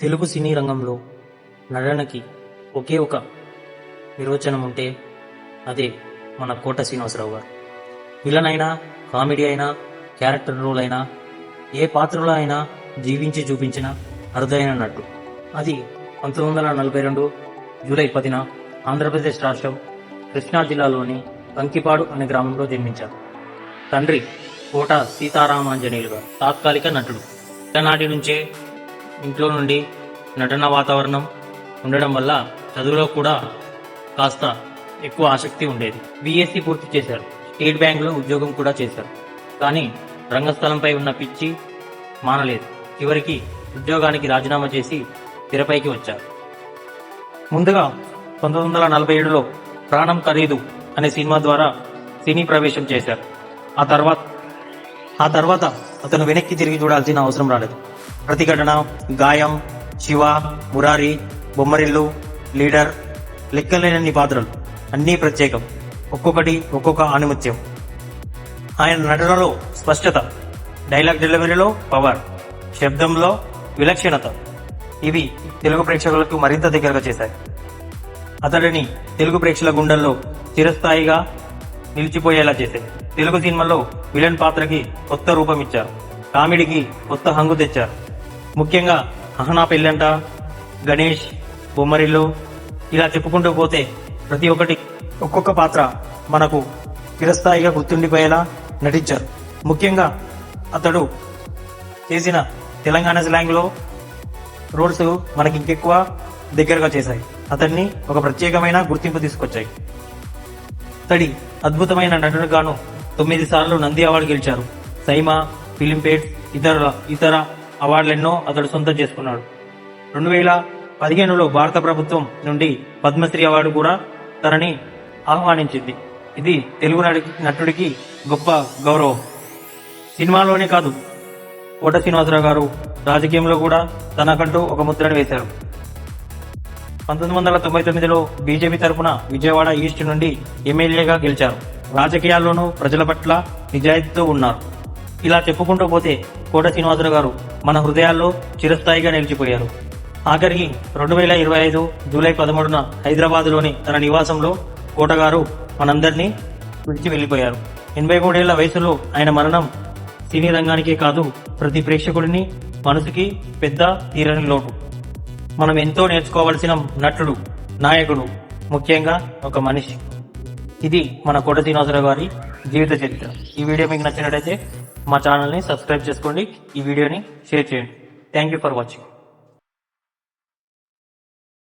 తెలుగు సినీ రంగంలో నటనకి ఒకే ఒక నిర్వచనం ఉంటే అదే మన కోట శ్రీనివాసరావు గారు. విలన్ అయినా కామెడీ అయినా క్యారెక్టర్ రోల్ అయినా ఏ పాత్రలో అయినా జీవించి చూపించిన అరుదైన నటు అది పంతొమ్మిది వందల నలభై రెండు జూలై పదిన ఆంధ్రప్రదేశ్ రాష్ట్రం కృష్ణా జిల్లాలోని కంకిపాడు అనే గ్రామంలో జన్మించారు తండ్రి కోట సీతారామాంజనేయులు గారు తాత్కాలిక నటుడు. చిన్ననాటి నుంచే ఇంట్లో నుండి నటన వాతావరణం ఉండడం వల్ల చదువులో కూడా కాస్త ఎక్కువ ఆసక్తి ఉండేది. బీఎస్సీ పూర్తి చేశారు. స్టేట్ బ్యాంకులో ఉద్యోగం కూడా చేశారు. కానీ రంగస్థలంపై ఉన్న పిచ్చి మానలేదు. చివరికి ఉద్యోగానికి రాజీనామా చేసి తెరపైకి వచ్చారు. ముందుగా పంతొమ్మిది వందల నలభై ఏడులో ప్రాణం ఖరీదు అనే సినిమా ద్వారా సినీ ప్రవేశం చేశారు. ఆ తర్వాత ఆ తర్వాత అతను వెనక్కి తిరిగి చూడాల్సిన అవసరం రాలేదు. ప్రతిఘటన గాయం శివ మురారి బొమ్మరిల్లు లీడర్ లెక్కలేనన్ని పాత్రలు. అన్నీ ప్రత్యేకం. ఒక్కొక్కటి ఒక్కొక్క ఆణిముత్యం ఆయన నటనలో స్పష్టత. డైలాగ్ డెలివరీలో పవర్. శబ్దంలో విలక్షణత. ఇవి తెలుగు ప్రేక్షకులకు మరింత దగ్గరగా చేశాయి. అతడిని తెలుగు ప్రేక్షకుల గుండెల్లో చిరస్థాయిగా నిలిచిపోయేలా చేశాయి. తెలుగు సినిమాలో విలన్ పాత్రకి కొత్త రూపం ఇచ్చారు. కామెడీకి కొత్త హంగు తెచ్చారు. ముఖ్యంగా అహనా పెళ్ళంట గణేష్ బొమ్మరిల్లు ఇలా చెప్పుకుంటూ పోతే ప్రతి ఒక్కటి ఒక్కొక్క పాత్ర మనకు చిరస్థాయిగా గుర్తుండిపోయేలా నటించారు. ముఖ్యంగా అతడు చేసిన తెలంగాణ స్లాంగ్లో రోల్స్ మనకి ఇంకెక్కువ దగ్గరగా చేశాయి. అతన్ని ఒక ప్రత్యేకమైన గుర్తింపు తీసుకొచ్చాయి. అతడి అద్భుతమైన నటనగాను తొమ్మిది సార్లు నంది అవార్డు గెలిచారు. సైమా ఫిలింపేట్ ఇతర ఇతర అవార్డులెన్నో అతడు సొంతం చేసుకున్నాడు. రెండు వేల పదిహేనులో భారత ప్రభుత్వం నుండి పద్మశ్రీ అవార్డు కూడా తనని ఆహ్వానించింది. ఇది తెలుగు నటి- నటుడికి గొప్ప గౌరవం. సినిమాలోనే కాదు కోట శ్రీనివాసరావు గారు రాజకీయంలో కూడా తనకంటూ ఒక ముద్రను వేశారు. పంతొమ్మిది వందల తొంభై తొమ్మిదిలో బీజేపీ తరఫున విజయవాడ ఈస్ట్ నుండి ఎమ్మెల్యేగా గెలిచారు. రాజకీయాల్లోనూ ప్రజల పట్ల నిజాయితీతో ఉన్నారు. ఇలా చెప్పుకుంటూ పోతే కోట శ్రీనివాసరావు గారు మన హృదయాల్లో చిరస్థాయిగా నిలిచిపోయారు. ఆఖరికి రెండు వేల ఇరవై ఐదు జూలై పదమూడున హైదరాబాద్లోని తన నివాసంలో కోటగారు మనందరినీ విడిచి వెళ్ళిపోయారు. ఎనభై మూడేళ్ళ వయసులో ఆయన మరణం సినీ రంగానికే కాదు ప్రతి ప్రేక్షకుడిని మనసుకి పెద్ద తీరని లోటు. మనం ఎంతో నేర్చుకోవలసిన నటుడు నాయకుడు ముఖ్యంగా ఒక మనిషి. ఇది మన కోట శ్రీనివాసరావు గారి జీవిత చరిత్ర. ఈ వీడియో మీకు నచ్చినట్లయితే మా ఛానల్ని సబ్స్క్రైబ్ చేసుకోండి. ఈ వీడియోని షేర్ చేయండి. Thank you for watching